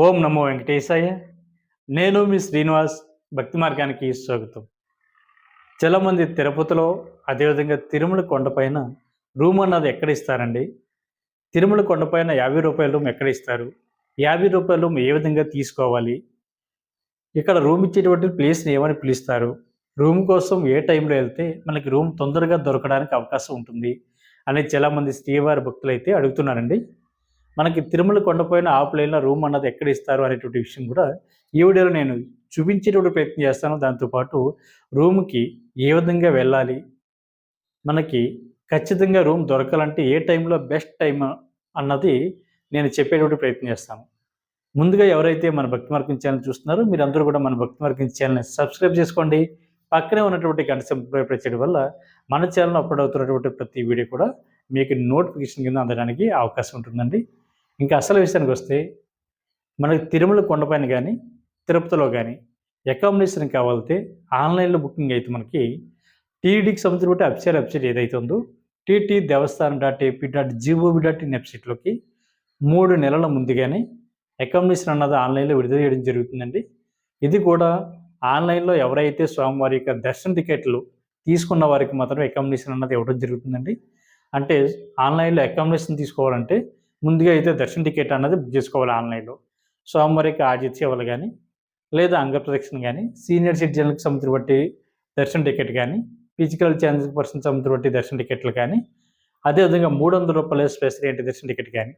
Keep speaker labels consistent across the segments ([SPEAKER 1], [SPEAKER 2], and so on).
[SPEAKER 1] ఓం నమో వెంకటేశాయ. నేను మీ శ్రీనివాస్ భక్తి మార్గానికి స్వాగతం. చాలామంది తిరుపతిలో అదేవిధంగా తిరుమల కొండపైన రూమ్ అన్నది ఎక్కడ ఇస్తారండి? తిరుమల కొండపైన యాభై రూపాయల రూమ్ ఎక్కడ ఇస్తారు? యాభై రూపాయల రూమ్ ఏ విధంగా తీసుకోవాలి? ఇక్కడ రూమ్ ఇచ్చేటువంటి ప్లేస్ని ఏమని పిలుస్తారు? రూమ్ కోసం ఏ టైంలో వెళ్తే మనకి రూమ్ తొందరగా దొరకడానికి అవకాశం ఉంటుంది? అని చాలామంది శ్రీవారి భక్తులు అయితే అడుగుతున్నారండి. మనకి తిరుమల కొండపోయిన ఆఫ్ లైన్లో రూమ్ అన్నది ఎక్కడ ఇస్తారు అనేటువంటి విషయం కూడా ఈ వీడియోలో నేను చూపించేటువంటి ప్రయత్నం చేస్తాను. దాంతోపాటు రూమ్కి ఏ విధంగా వెళ్ళాలి మనకి ఖచ్చితంగా రూమ్ దొరకాలంటే ఏ టైంలో బెస్ట్ టైం అన్నది నేను చెప్పేటువంటి ప్రయత్నం చేస్తాను. ముందుగా ఎవరైతే మన భక్తి మార్గం ఛానల్ చూస్తున్నారో మీరందరూ కూడా మన భక్తి మార్గం ఛానల్ని సబ్స్క్రైబ్ చేసుకోండి. పక్కనే ఉన్నటువంటి గంట సంప్రదించడం చేయడం వల్ల మన ఛానల్ అప్లోడ్ అవుతున్నటువంటి ప్రతి వీడియో కూడా మీకు నోటిఫికేషన్ కింద అందడానికి అవకాశం ఉంటుందండి. ఇంకా అసలు విషయానికి వస్తే మనకి తిరుమల కొండపైన కానీ తిరుపతిలో కానీ అకామిడేషన్ కావాలితే ఆన్లైన్లో బుకింగ్ అయితే మనకి టీడీకి సంబంధించిన వెబ్సైట్ వెబ్సైట్ ఏదైతే ఉందో TT Devasthanam dot AP dot GOB dot in వెబ్సైట్లోకి మూడు నెలల ముందుగానే అకామిడేషన్ అన్నది ఆన్లైన్లో విడుదల చేయడం జరుగుతుందండి. ఇది కూడా ఆన్లైన్లో ఎవరైతే స్వామివారి యొక్క దర్శన టికెట్లు తీసుకున్న వారికి మాత్రం అకామిడేషన్ అన్నది ఇవ్వడం జరుగుతుందండి. అంటే ఆన్లైన్లో అకామిడేషన్ తీసుకోవాలంటే ముందుగా అయితే దర్శన టికెట్ అన్నది బుక్ చేసుకోవాలి ఆన్లైన్లో. సోమవారికి ఆజిత్ సేవలు కానీ లేదా అంగప్రదక్షిణ కానీ సీనియర్ సిటిజన్లకు సంబంధించి బట్టి దర్శన టికెట్ కానీ ఫిజికల్ ఛాన్స్ పర్సన్ సంబంధించి బట్టి దర్శన టికెట్లు కానీ అదేవిధంగా మూడు వందల రూపాయల స్పెషల్ ఏంటి దర్శన టికెట్ కానీ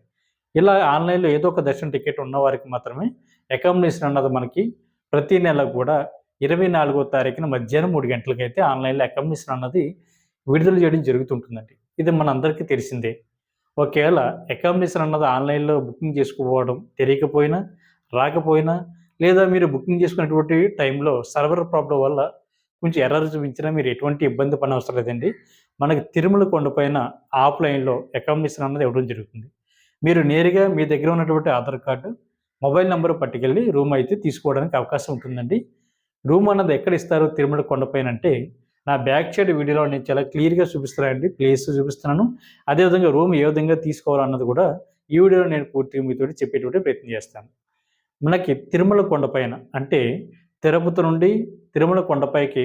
[SPEAKER 1] ఇలా ఆన్లైన్లో ఏదో ఒక దర్శన టికెట్ ఉన్న వారికి మాత్రమే అకామిడేషన్ అన్నది మనకి ప్రతి నెల కూడా ఇరవై నాలుగో తారీఖున మధ్యాహ్నం మూడు గంటలకైతే ఆన్లైన్లో అకామిడేషన్ అన్నది విడుదల చేయడం జరుగుతుంటుందండి. ఇది మన అందరికీ తెలిసిందే. ఒకవేళ అకామిడేషన్ అన్నది ఆన్లైన్లో బుకింగ్ చేసుకోవడం తెలియకపోయినా రాకపోయినా లేదా మీరు బుకింగ్ చేసుకున్నటువంటి టైంలో సర్వర్ ప్రాబ్లం వల్ల కొంచెం ఎర్రర్ చూపించినా మీరు ఎటువంటి ఇబ్బంది పని అవసరం లేదండి. మనకి తిరుమల కొండపైన ఆఫ్లైన్లో అకామిడేషన్ అన్నది ఇవ్వడం జరుగుతుంది. మీరు నేరుగా మీ దగ్గర ఉన్నటువంటి ఆధార్ కార్డు మొబైల్ నెంబర్ పట్టుకెళ్ళి రూమ్ అయితే తీసుకోవడానికి అవకాశం ఉంటుందండి. రూమ్ అన్నది ఎక్కడ ఇస్తారు తిరుమల కొండపైన అంటే నా బ్యాక్ సైడ్ వీడియోలో నేను చాలా క్లియర్గా చూపిస్తున్నానండి. ప్లేస్ చూపిస్తున్నాను. అదేవిధంగా రూమ్ ఏ విధంగా తీసుకోవాలన్నది కూడా ఈ వీడియోలో నేను పూర్తిగా మీతో చెప్పేటువంటి ప్రయత్నం చేస్తాను. మనకి తిరుమల కొండపైన అంటే తిరుపతి నుండి తిరుమల కొండపైకి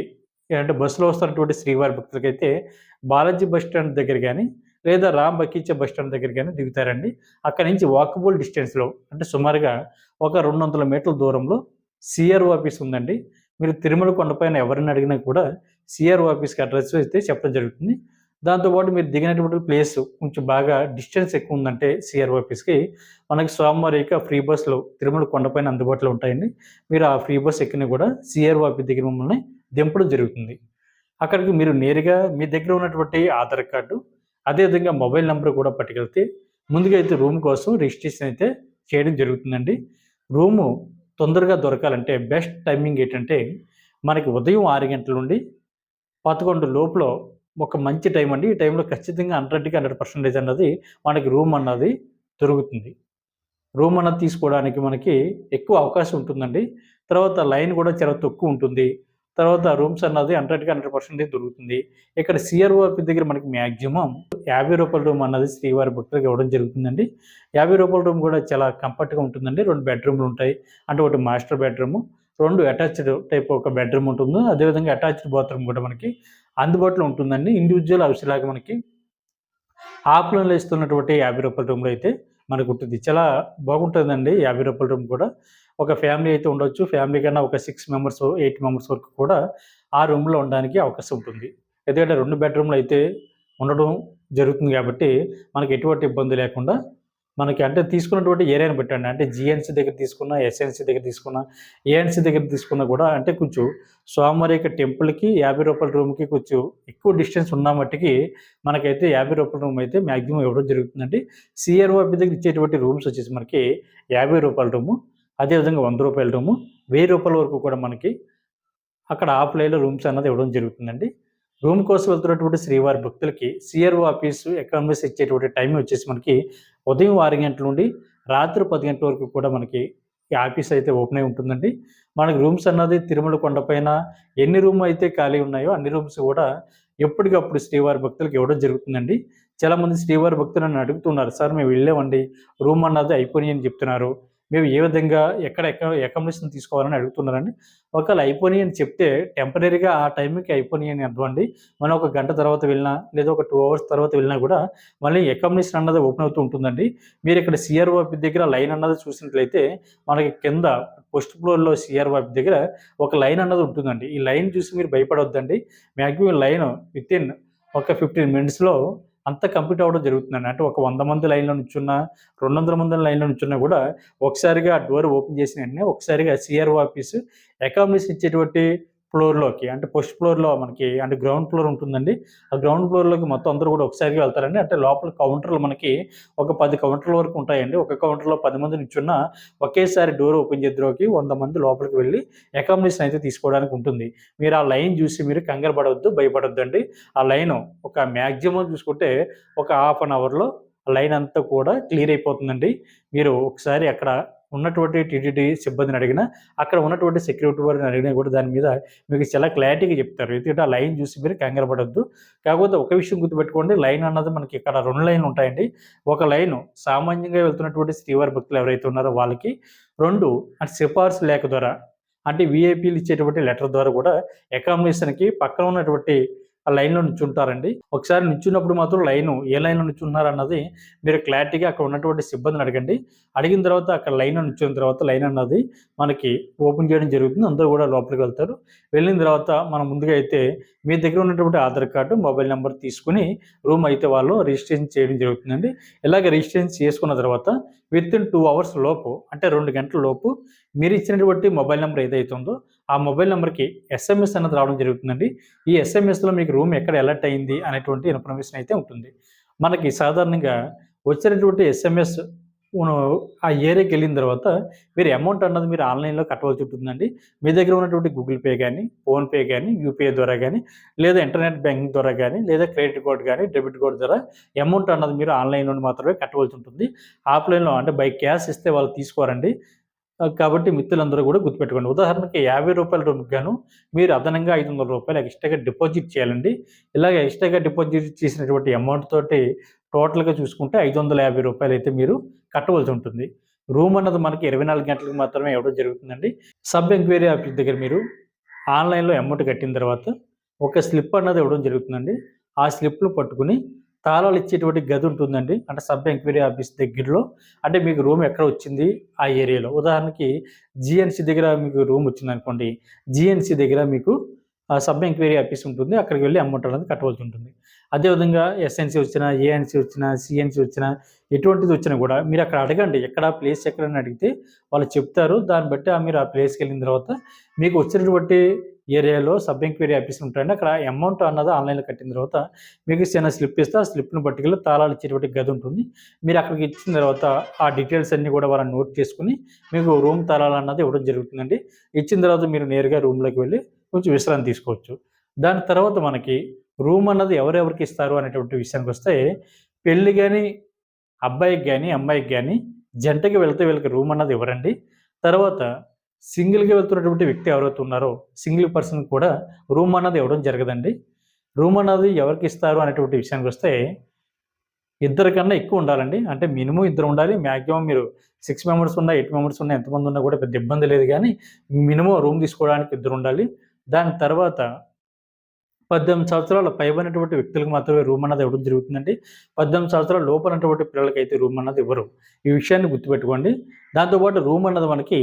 [SPEAKER 1] అంటే బస్సులో వస్తున్నటువంటి శ్రీవారి భక్తులకైతే బాలాజీ బస్ స్టాండ్ దగ్గర కానీ లేదా రామ్ బకీచ బస్ స్టాండ్ దగ్గర కానీ దిగుతారండి. అక్కడి నుంచి వాకబుల్ డిస్టెన్స్లో అంటే సుమారుగా ఒక రెండు వందల మీటర్ల దూరంలో సిఆర్ఓ ఆఫీస్ ఉందండి. మీరు తిరుమల కొండపైన ఎవరిని అడిగినా కూడా సిఆర్ఓ ఆఫీస్కి అడ్రస్ అయితే చెప్పడం జరుగుతుంది. దాంతోపాటు మీరు దిగినటువంటి ప్లేస్ కొంచెం బాగా డిస్టెన్స్ ఎక్కువ ఉందంటే సిఆర్ ఆఫీస్కి మనకి సోమవారం యొక్క ఫ్రీ బస్సులు తిరుమల కొండపైన అందుబాటులో ఉంటాయండి. మీరు ఆ ఫ్రీ బస్ ఎక్కిన కూడా సిఆర్ ఆఫీస్ దగ్గర మిమ్మల్ని దింపడం జరుగుతుంది. అక్కడికి మీరు నేరుగా మీ దగ్గర ఉన్నటువంటి ఆధార్ కార్డు అదేవిధంగా మొబైల్ నెంబర్ కూడా పట్టుకెళ్తే ముందుగా అయితే రూమ్ కోసం రిజిస్ట్రేషన్ అయితే చేయడం జరుగుతుందండి. రూము తొందరగా దొరకాలంటే బెస్ట్ టైమింగ్ ఏంటంటే మనకి ఉదయం ఆరు గంటల నుండి పదకొండు లోపల ఒక మంచి టైం అండి. ఈ టైంలో ఖచ్చితంగా హండ్రెడ్కి హండ్రెడ్ పర్సెంటేజ్ అన్నది మనకి రూమ్ అన్నది దొరుకుతుంది. రూమ్ అన్నది తీసుకోవడానికి మనకి ఎక్కువ అవకాశం ఉంటుందండి. తర్వాత లైన్ కూడా చాలా తక్కువ ఉంటుంది. తర్వాత రూమ్స్ అన్నది హండ్రెడ్కి హండ్రెడ్ పర్సెంటేజ్ దొరుకుతుంది. ఇక్కడ సిఆర్ఓపి దగ్గర మనకి మ్యాక్సిమం యాభై రూపాయల రూమ్ అన్నది శ్రీవారి భక్తులకు ఇవ్వడం జరుగుతుందండి. యాభై రూపాయల రూమ్ కూడా చాలా కంఫర్ట్గా ఉంటుందండి. రెండు బెడ్రూమ్లు ఉంటాయి. అంటే ఒకటి మాస్టర్ బెడ్రూమ్ రెండు అటాచ్డ్ టైప్ ఒక బెడ్రూమ్ ఉంటుంది. అదేవిధంగా అటాచ్డ్ బాత్రూమ్ కూడా మనకి అందుబాటులో ఉంటుందండి. ఇండివిజువల్ హౌస్ లాగా మనకి ఆఫ్లైన్లో ఇస్తున్నటువంటి యాభై రూపాయల రూమ్లో అయితే మనకు ఉంటుంది. చాలా బాగుంటుందండి యాభై రూపాయల రూమ్ కూడా. ఒక ఫ్యామిలీ అయితే ఉండొచ్చు. ఫ్యామిలీ కన్నా ఒక సిక్స్ మెంబర్స్ ఎయిట్ మెంబర్స్ వరకు కూడా ఆ రూమ్లో ఉండడానికి అవకాశం ఉంటుంది. ఎందుకంటే రెండు బెడ్రూమ్లు అయితే ఉండడం జరుగుతుంది కాబట్టి మనకి ఎటువంటి ఇబ్బంది లేకుండా మనకి అంటే తీసుకున్నటువంటి ఏరియాని పెట్టండి అంటే జిఎన్సీ దగ్గర తీసుకున్న ఎస్ఎన్సీ దగ్గర తీసుకున్న ఏఎన్సీ దగ్గర తీసుకున్నా కూడా అంటే కొంచెం స్వామివారి యొక్క టెంపుల్కి యాభై రూపాయల రూమ్కి కొంచెం ఎక్కువ డిస్టెన్స్ ఉన్న మట్టికి మనకైతే యాభై రూపాయల రూమ్ అయితే మ్యాక్సిమం ఇవ్వడం జరుగుతుందండి. సిఆర్ఓ దగ్గర ఇచ్చేటువంటి రూమ్స్ వచ్చేసి మనకి యాభై రూపాయల రూము అదేవిధంగా వంద రూపాయల రూము వెయ్యి రూపాయల వరకు కూడా మనకి అక్కడ ఆఫ్లైన్లో రూమ్స్ అన్నది ఇవ్వడం జరుగుతుందండి. రూమ్ కోసం వెళ్తున్నటువంటి శ్రీవారి భక్తులకి సిఆర్ఓ ఆఫీసు ఎకానమీస్ ఇచ్చేటువంటి టైం వచ్చేసి మనకి ఉదయం ఆరు గంటల నుండి రాత్రి పది గంటల వరకు కూడా మనకి ఈ ఆఫీస్ అయితే ఓపెన్ అయి ఉంటుందండి. మనకి రూమ్స్ అన్నది తిరుమల కొండపైన ఎన్ని రూమ్ అయితే ఖాళీ ఉన్నాయో అన్ని రూమ్స్ కూడా ఎప్పటికప్పుడు శ్రీవారి భక్తులకు ఇవ్వడం జరుగుతుందండి. చాలామంది శ్రీవారి భక్తులు నన్ను అడుగుతున్నారు సార్ మేము వెళ్ళామండి రూమ్ అన్నది అయిపోయినాయి అని చెప్తున్నారు. మేము ఏ విధంగా ఎక్కడ ఎక్కడ అకామిడేషన్ తీసుకోవాలని అడుగుతున్నారండి ఒకవేళ అయిపోయినాయి అని చెప్తే టెంపరీగా ఆ టైంకి అయిపోయినాయి అని అర్థమండి మనం ఒక గంట తర్వాత వెళ్ళినా లేదా ఒక టూ అవర్స్ తర్వాత వెళ్ళినా కూడా మళ్ళీ అకామిడేషన్ అన్నది ఓపెన్ అవుతూ ఉంటుందండి. మీరు ఇక్కడ సిఆర్ఓపి దగ్గర లైన్ అన్నది చూసినట్లయితే మనకి కింద ఫస్ట్ ఫ్లోర్లో సిఆర్ దగ్గర ఒక లైన్ అన్నది ఉంటుందండి. ఈ లైన్ చూసి మీరు భయపడవద్దండి మ్యాక్సిమం లైన్ విత్ ఇన్ ఒక ఫిఫ్టీన్ మినిట్స్లో అంత కంప్లీట్ అవ్వడం జరుగుతుందండి. అంటే ఒక వంద మంది లైన్లో నుంచున్నా రెండు వందల మంది లైన్లో నుంచున్నా కూడా ఒకసారిగా డోర్ ఓపెన్ చేసిన వెంటనే ఒకసారిగా సిఆర్ఓ ఆఫీస్ అకామిడేషన్ ఇచ్చేటువంటి ఫ్లోర్లోకి అంటే ఫస్ట్ ఫ్లోర్లో మనకి అంటే గ్రౌండ్ ఫ్లోర్ ఉంటుందండి. ఆ గ్రౌండ్ ఫ్లోర్లోకి మొత్తం అందరూ కూడా ఒకసారిగా వెళ్తారండి. అంటే లోపల కౌంటర్లు మనకి ఒక పది కౌంటర్ల వరకు ఉంటాయండి. ఒక కౌంటర్లో పది మంది నిల్చున్న ఒకేసారి డోర్ ఓపెన్ చేద్దరోకి వంద మంది లోపలికి వెళ్ళి అకామిడేషన్ అయితే తీసుకోవడానికి ఉంటుంది. మీరు ఆ లైన్ చూసి మీరు కంగారు పడవద్దు భయపడొద్దు అండి ఆ లైన్ ఒక మ్యాక్సిమం చూసుకుంటే ఒక హాఫ్ అన్ అవర్లో లైన్ అంతా కూడా క్లియర్ అయిపోతుందండి. మీరు ఒకసారి అక్కడ ఉన్నటువంటి టీటీడీ సిబ్బందిని అడిగినా అక్కడ ఉన్నటువంటి సెక్యూరిటీ వారిని అడిగినా కూడా దాని మీద మీకు చాలా క్లారిటీగా చెప్తారు. ఎందుకంటే ఆ లైన్ చూసి మీరు కంగారు పడద్దు కాకపోతే ఒక విషయం గుర్తుపెట్టుకోండి లైన్ అన్నది మనకి ఇక్కడ రెండు లైన్లు ఉంటాయండి. ఒక లైన్ సామాన్యంగా వెళ్తున్నటువంటి శ్రీవారి భక్తులు ఎవరైతే ఉన్నారో వాళ్ళకి రెండు అంటే సిఫార్సు లేఖ ద్వారా అంటే విఐపీలు ఇచ్చేటువంటి లెటర్ ద్వారా కూడా అకామిడేషన్కి పక్కన ఉన్నటువంటి ఆ లైన్లో నిల్చుంటారండి ఒకసారి నిల్చున్నప్పుడు మాత్రం లైన్ ఏ లైన్లో నిల్చున్నారు అన్నది మీరు క్లారిటీగా అక్కడ ఉన్నటువంటి సిబ్బందిని అడగండి. అడిగిన తర్వాత అక్కడ లైన్లో నిల్చున్న తర్వాత లైన్ అన్నది మనకి ఓపెన్ చేయడం జరుగుతుంది. అందరూ కూడా లోపలికి వెళ్తారు. వెళ్ళిన తర్వాత మనం ముందుగా అయితే మీ దగ్గర ఉన్నటువంటి ఆధార్ కార్డు మొబైల్ నెంబర్ తీసుకుని రూమ్ అయితే వాళ్ళు రిజిస్ట్రేషన్ చేయడం జరుగుతుందండి. ఇలాగ రిజిస్ట్రేషన్ చేసుకున్న తర్వాత విత్ ఇన్ టూ అవర్స్ లోపు అంటే రెండు గంటల లోపు మీరు ఇచ్చినటువంటి మొబైల్ నెంబర్ ఏదైతే ఉందో ఆ మొబైల్ నెంబర్కి ఎస్ఎంఎస్ అనేది రావడం జరుగుతుందండి. ఈ ఎస్ఎంఎస్లో మీకు రూమ్ ఎక్కడ అలర్ట్ అయింది అనేటువంటి ఇన్ఫర్మేషన్ అయితే ఉంటుంది. మనకి సాధారణంగా వచ్చినటువంటి ఎస్ఎంఎస్ ఆ ఏరియాకి వెళ్ళిన తర్వాత మీరు అమౌంట్ అన్నది మీరు ఆన్లైన్లో కట్టవలసి ఉంటుందండి. మీ దగ్గర ఉన్నటువంటి గూగుల్ పే కానీ ఫోన్పే కానీ యూపీఐ ద్వారా కానీ లేదా ఇంటర్నెట్ బ్యాంకింగ్ ద్వారా కానీ లేదా క్రెడిట్ కార్డ్ కానీ డెబిట్ కార్డ్ ద్వారా అమౌంట్ అన్నది మీరు ఆన్లైన్లో మాత్రమే కట్టవలసి ఉంటుంది. ఆఫ్లైన్లో అంటే బై క్యాష్ ఇస్తే వాళ్ళు తీసుకోరండి. కాబట్టి మిత్రులందరూ కూడా గుర్తుపెట్టుకోండి. ఉదాహరణకి యాభై రూపాయల రూమ్కి గాను మీరు అదనంగా ఐదు వందల రూపాయలు ఎక్స్ట్రాగా డిపాజిట్ చేయాలండి. ఇలాగ ఎక్స్ట్రాగా డిపాజిట్ చేసినటువంటి అమౌంట్ తోటి టోటల్గా చూసుకుంటే ఐదు వందల యాభై రూపాయలు అయితే మీరు కట్టవలసి ఉంటుంది. రూమ్ అన్నది మనకి ఇరవై నాలుగు గంటలకు మాత్రమే ఇవ్వడం జరుగుతుందండి. సబ్ ఎంక్వైరీ ఆఫీస్ దగ్గర మీరు ఆన్లైన్లో అమౌంట్ కట్టిన తర్వాత ఒక స్లిప్ అన్నది ఇవ్వడం జరుగుతుందండి. ఆ స్లిప్లు పట్టుకుని తాళాలు ఇచ్చేటువంటి గది ఉంటుందండి. అంటే సబ్ ఎంక్వైరీ ఆఫీస్ దగ్గరలో. అంటే మీకు రూమ్ ఎక్కడ వచ్చింది? ఆ ఏరియాలో. ఉదాహరణకి జిఎన్సి దగ్గర మీకు రూమ్ వచ్చింది అనుకోండి జిఎన్సి దగ్గర మీకు సబ్ ఎంక్వైరీ ఆఫీస్ ఉంటుంది. అక్కడికి వెళ్ళి అమౌంట్ అనేది కట్టవలసి ఉంటుంది. అదేవిధంగా ఎస్ఎన్సీ వచ్చినా ఏఎన్సి వచ్చినా సిఎన్సి వచ్చినా ఎటువంటిది వచ్చినా కూడా మీరు అక్కడ అడగండి. ఎక్కడ ప్లేస్ ఎక్కడని అడిగితే వాళ్ళు చెప్తారు. దాన్ని బట్టి మీరు ఆ ప్లేస్కి వెళ్ళిన తర్వాత మీకు వచ్చినటువంటి ఏరియాలో సబ్ ఎంక్వైరీ ఆఫీస్ ఉంటాయండి. అక్కడ అమౌంట్ అన్నది ఆన్లైన్లో కట్టిన తర్వాత మీకు చిన్న స్లిప్ ఇస్తే ఆ స్లిప్ను పట్టుకెళ్ళి తాళాలు ఇచ్చేటువంటి గది ఉంటుంది. మీరు అక్కడికి ఇచ్చిన తర్వాత ఆ డీటెయిల్స్ అన్నీ కూడా వాళ్ళని నోట్ చేసుకుని మీకు రూమ్ తాళాలు అన్నది ఇవ్వడం జరుగుతుందండి. ఇచ్చిన తర్వాత మీరు నేరుగా రూమ్లోకి వెళ్ళి కొంచెం విశ్రాంతి తీసుకోవచ్చు. దాని తర్వాత మనకి రూమ్ అన్నది ఎవరెవరికి ఇస్తారు అనేటువంటి విషయానికి వస్తే పెళ్ళి కానీ అబ్బాయికి కానీ అమ్మాయికి కానీ జంటకి వెళ్తే వీళ్ళకి రూమ్ అన్నది ఇవ్వరండి తర్వాత సింగిల్గా వెళ్తున్నటువంటి వ్యక్తి ఎవరైతే ఉన్నారో సింగిల్ పర్సన్ కూడా రూమ్ అన్నది ఇవ్వడం జరగదండి. రూమ్ అన్నది ఎవరికి ఇస్తారు అనేటువంటి విషయానికి వస్తే ఇద్దరికన్నా ఎక్కువ ఉండాలండి. అంటే మినిమం ఇద్దరు ఉండాలి. మ్యాక్సిమం మీరు సిక్స్ మెంబర్స్ ఉన్నా ఎయిట్ మెంబర్స్ ఉన్నా ఎంతమంది ఉన్నా కూడా పెద్ద ఇబ్బంది లేదు కానీ మినిమం రూమ్ తీసుకోవడానికి ఇద్దరు ఉండాలి. దాని తర్వాత పద్దెనిమిది సంవత్సరాల పైబడినటువంటి వ్యక్తులకు మాత్రమే రూమ్ అన్నది ఇవ్వడం జరుగుతుందండి. పద్దెనిమిది సంవత్సరాల లోపలటువంటి పిల్లలకి అయితే రూమ్ అన్నది ఇవ్వరు. ఈ విషయాన్ని గుర్తుపెట్టుకోండి. దాంతోపాటు రూమ్ అన్నది మనకి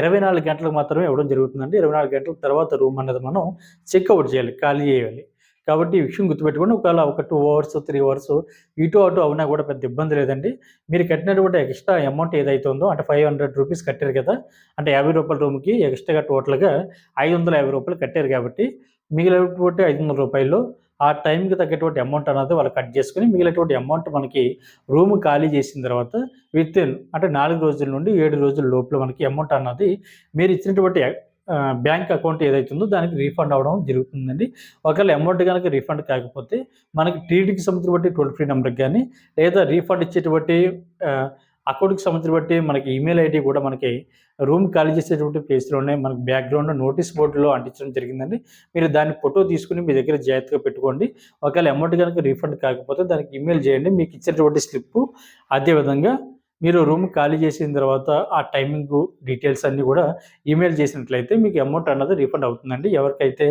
[SPEAKER 1] ఇరవై నాలుగు గంటలకు మాత్రమే ఇవ్వడం జరుగుతుందండి. ఇరవై నాలుగు గంటల తర్వాత రూమ్ అన్నది మనం చెక్అవుట్ చేయాలి ఖాళీ చేయాలి. కాబట్టి ఈ విషయం గుర్తుపెట్టుకోండి. ఒకవేళ ఒక టూ అవర్స్ త్రీ అవర్స్ ఇటు అటు అవునా కూడా పెద్ద ఇబ్బంది లేదండి. మీరు కట్టినటువంటి ఎక్స్ట్రా అమౌంట్ ఏదైతే ఉందో అంటే ఫైవ్ హండ్రెడ్ రూపీస్ కట్టారు కదా అంటే యాభై రూపాయల రూమ్కి ఎక్స్ట్రాగా టోటల్గా ఐదు వందల యాభై రూపాయలు కట్టారు కాబట్టి మిగిలినటువంటి ఐదు వందల రూపాయలు ఆ టైంకి తగ్గటువంటి అమౌంట్ అనేది వాళ్ళు కట్ చేసుకుని మిగిలినటువంటి అమౌంట్ మనకి రూమ్ ఖాళీ చేసిన తర్వాత విత్ ఇన్ అంటే నాలుగు రోజుల నుండి ఏడు రోజుల లోపల మనకి అమౌంట్ అన్నది మీరు ఇచ్చినటువంటి బ్యాంక్ అకౌంట్ ఏదైతుందో దానికి రీఫండ్ అవ్వడం జరుగుతుందండి. ఒకవేళ అమౌంట్ కనుక రీఫండ్ కాకపోతే మనకి టీడీకి సంబంధించిన టోల్ ఫ్రీ నెంబర్కి కానీ లేదా రీఫండ్ ఇచ్చేటువంటి అకౌంట్కి సంబంధించి బట్టి మనకి ఈమెయిల్ ఐడి కూడా మనకి రూమ్ ఖాళీ చేసేటువంటి ప్లేస్లోనే మనకి బ్యాక్గ్రౌండ్ నోటీస్ బోర్డులో అంటించడం జరిగిందండి. మీరు దాన్ని ఫోటో తీసుకుని మీ దగ్గర జాగ్రత్తగా పెట్టుకోండి. ఒకవేళ అమౌంట్ కనుక రీఫండ్ కాకపోతే దానికి ఈమెయిల్ చేయండి. మీకు ఇచ్చినటువంటి స్లిప్ అదేవిధంగా మీరు రూమ్ ఖాళీ చేసిన తర్వాత ఆ టైమింగ్ డీటెయిల్స్ అన్నీ కూడా ఈమెయిల్ చేసినట్లయితే మీకు అమౌంట్ అన్నది రీఫండ్ అవుతుందండి. ఎవరికైతే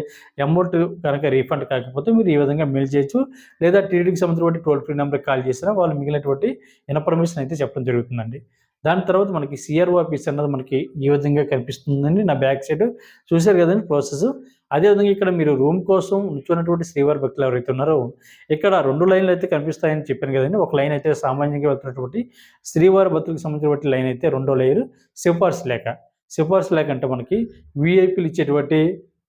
[SPEAKER 1] అమౌంట్ కనుక రీఫండ్ కాకపోతే మీరు ఈ విధంగా మెయిల్ చేయొచ్చు. లేదా టీడీకి సంబంధించిన టోల్ ఫ్రీ నెంబర్కి కాల్ చేసినా వాళ్ళు మిగిలినటువంటి ఇన్ఫర్మేషన్ అయితే చెప్పడం జరుగుతుందండి. దాని తర్వాత మనకి సిఆర్ఓ ఆఫీస్ అన్నది మనకి ఈ విధంగా కనిపిస్తుందండి. నా బ్యాక్ సైడ్ చూశారు కదండి ప్రాసెస్ అదేవిధంగా ఇక్కడ మీరు రూమ్ కోసం నిల్చున్నటువంటి శ్రీవారి భక్తులు ఎవరైతే ఉన్నారో ఇక్కడ రెండు లైన్లు అయితే కనిపిస్తాయని చెప్పాను కదండి. ఒక లైన్ అయితే సామాన్యంగా వెళ్తున్నటువంటి శ్రీవారి భక్తులకు సంబంధించినటువంటి లైన్ అయితే రెండో లేయర్. సిఫార్సు లేఖ. సిఫార్సు లేఖ అంటే మనకి విఐపీలు ఇచ్చేటువంటి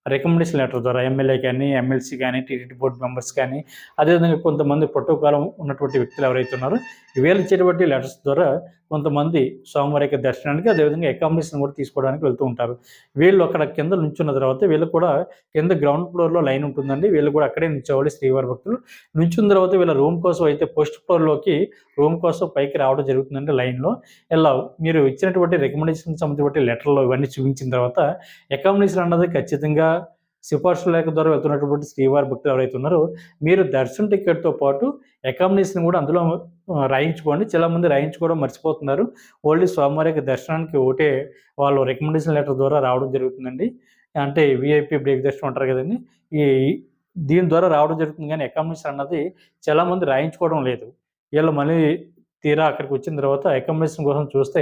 [SPEAKER 1] రికమెండేషన్ లెటర్ ద్వారా ఎమ్మెల్యే కానీ ఎమ్మెల్సీ కానీ టీటీడీ బోర్డు మెంబర్స్ కానీ అదేవిధంగా కొంతమంది ప్రోటోకాలం ఉన్నటువంటి వ్యక్తులు ఎవరైతే ఉన్నారో వీళ్ళు ఇచ్చేటువంటి లెటర్స్ ద్వారా కొంతమంది స్వామివారి దర్శనానికి అదేవిధంగా అకామిడేషన్ కూడా తీసుకోవడానికి వెళ్తూ ఉంటారు. వీళ్ళు అక్కడ కింద నుంచున్న తర్వాత వీళ్ళు కూడా కింద గ్రౌండ్ ఫ్లోర్లో లైన్ ఉంటుందండి. వీళ్ళు కూడా అక్కడే నిల్చోవాలి శ్రీవారి భక్తులు. నుంచున్న తర్వాత వీళ్ళ రూమ్ కోసం అయితే ఫస్ట్ ఫ్లోర్లోకి రూమ్ కోసం పైకి రావడం జరుగుతుందండి లైన్లో ఇలా మీరు ఇచ్చినటువంటి రికమెండేషన్ సంబంధించిన లెటర్లో ఇవన్నీ చూపించిన తర్వాత అకామిడేషన్ అన్నది ఖచ్చితంగా సిఫార్సు లేఖ ద్వారా వెళ్తున్నటువంటి శ్రీవారి భక్తులు ఎవరైతే ఉన్నారో మీరు దర్శన్ టికెట్తో పాటు అకామిడేషన్ కూడా అందులో రాయించుకోండి. చాలామంది రాయించుకోవడం మర్చిపోతున్నారు. ఓన్లీ స్వామివారికి దర్శనానికి ఒకటే వాళ్ళు రికమెండేషన్ లెటర్ ద్వారా రావడం జరుగుతుందండి. అంటే విఐపి బ్రేక్ దర్శనం అంటారు కదండి. ఈ దీని ద్వారా రావడం జరుగుతుంది కానీ అకామిడేషన్ అన్నది చాలామంది రాయించుకోవడం లేదు. వీళ్ళు మళ్ళీ తీరా అక్కడికి వచ్చిన తర్వాత అకామిడేషన్ కోసం చూస్తే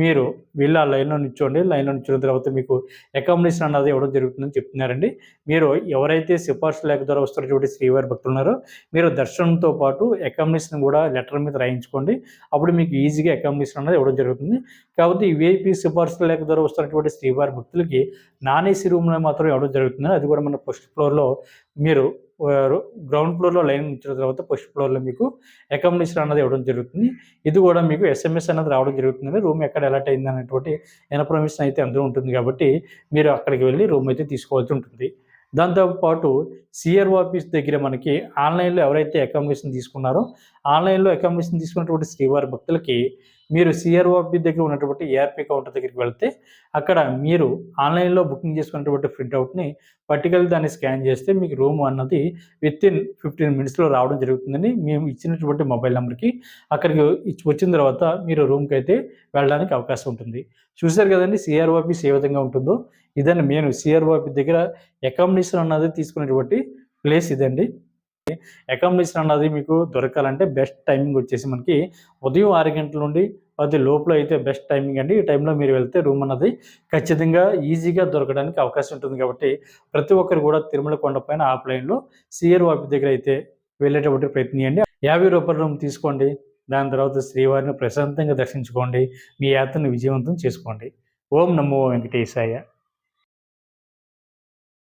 [SPEAKER 1] మీరు వీళ్ళు ఆ లైన్లో నిల్చోండి లైన్లో నిల్చున్న తర్వాత మీకు అకామిడేషన్ అన్నది ఇవ్వడం జరుగుతుందని చెప్తున్నారండి. మీరు ఎవరైతే సిఫార్సు లేఖ ద్వారా వస్తారో చూడండి శ్రీవారి భక్తులు ఉన్నారో మీరు దర్శనంతో పాటు అకామిడేషన్ కూడా లెటర్ మీద రాయించుకోండి. అప్పుడు మీకు ఈజీగా అకామిడేషన్ అన్నది ఇవ్వడం జరుగుతుంది. కాబట్టి ఈ విఐపి సిఫార్సు లేఖ ద్వారా వస్తున్నటువంటి శ్రీవారి భక్తులకి నాన్ ఏసీ రూమ్లో మాత్రం ఇవ్వడం జరుగుతుంది. అది కూడా మన ఫస్ట్ ఫ్లోర్లో మీరు గ్రౌండ్ ఫ్లోర్లో లైన్ ఇచ్చిన తర్వాత ఫస్ట్ ఫ్లోర్లో మీకు అకామిడేషన్ అన్నది ఇవ్వడం జరుగుతుంది. ఇది కూడా మీకు ఎస్ఎంఎస్ అన్నది రావడం జరుగుతుంది రూమ్ ఎక్కడ అలర్ట్ అయింది అనేటువంటి ఇన్ఫర్మేషన్ అయితే అందులో ఉంటుంది కాబట్టి మీరు అక్కడికి వెళ్ళి రూమ్ అయితే తీసుకోవాల్సి ఉంటుంది. దాంతోపాటు సిఆర్ఓ ఆఫీస్ దగ్గర మనకి ఆన్లైన్లో ఎవరైతే అకామిడేషన్ తీసుకున్నారో ఆన్లైన్లో అకామిడేషన్ తీసుకున్నటువంటి శ్రీవారి భక్తులకి మీరు సిఆర్ఓబి దగ్గర ఉన్నటువంటి ఏఆర్పి కౌంటర్ దగ్గరికి వెళ్తే అక్కడ మీరు ఆన్లైన్లో బుకింగ్ చేసుకున్నటువంటి ప్రింట్అవుట్ని పర్టికల్ దాన్ని స్కాన్ చేస్తే మీకు రూమ్ అన్నది విత్ ఇన్ ఫిఫ్టీన్ మినిట్స్లో రావడం జరుగుతుందని మేము ఇచ్చినటువంటి మొబైల్ నెంబర్కి అక్కడికి వచ్చిన తర్వాత మీరు రూమ్కి అయితే వెళ్ళడానికి అవకాశం ఉంటుంది. చూశారు కదండి సిఆర్ఓపీస్ ఏ విధంగా ఉంటుందో? ఇదని నేను సిఆర్ఓపి దగ్గర అకామిడేషన్ అన్నది తీసుకునేటువంటి ప్లేస్ ఇదండి. అకామిడేషన్ అన్నది మీకు దొరకాలంటే బెస్ట్ టైమింగ్ వచ్చేసి మనకి ఉదయం ఆరు గంటల నుండి పది లోపల అయితే బెస్ట్ టైమింగ్ అండి. ఈ టైంలో మీరు వెళ్తే రూమ్ అన్నది ఖచ్చితంగా ఈజీగా దొరకడానికి అవకాశం ఉంటుంది కాబట్టి ప్రతి ఒక్కరు కూడా తిరుమల కొండపైన ఆఫ్లైన్లో సిఆర్ ఆఫీస్ దగ్గర అయితే వెళ్ళేటప్పుడు ప్రయత్నించండి యాభై రూపాయల రూమ్ తీసుకోండి. దాని తర్వాత శ్రీవారిని ప్రశాంతంగా దర్శించుకోండి. మీ యాత్రను విజయవంతం చేసుకోండి. ఓం నమో వెంకటేశాయ.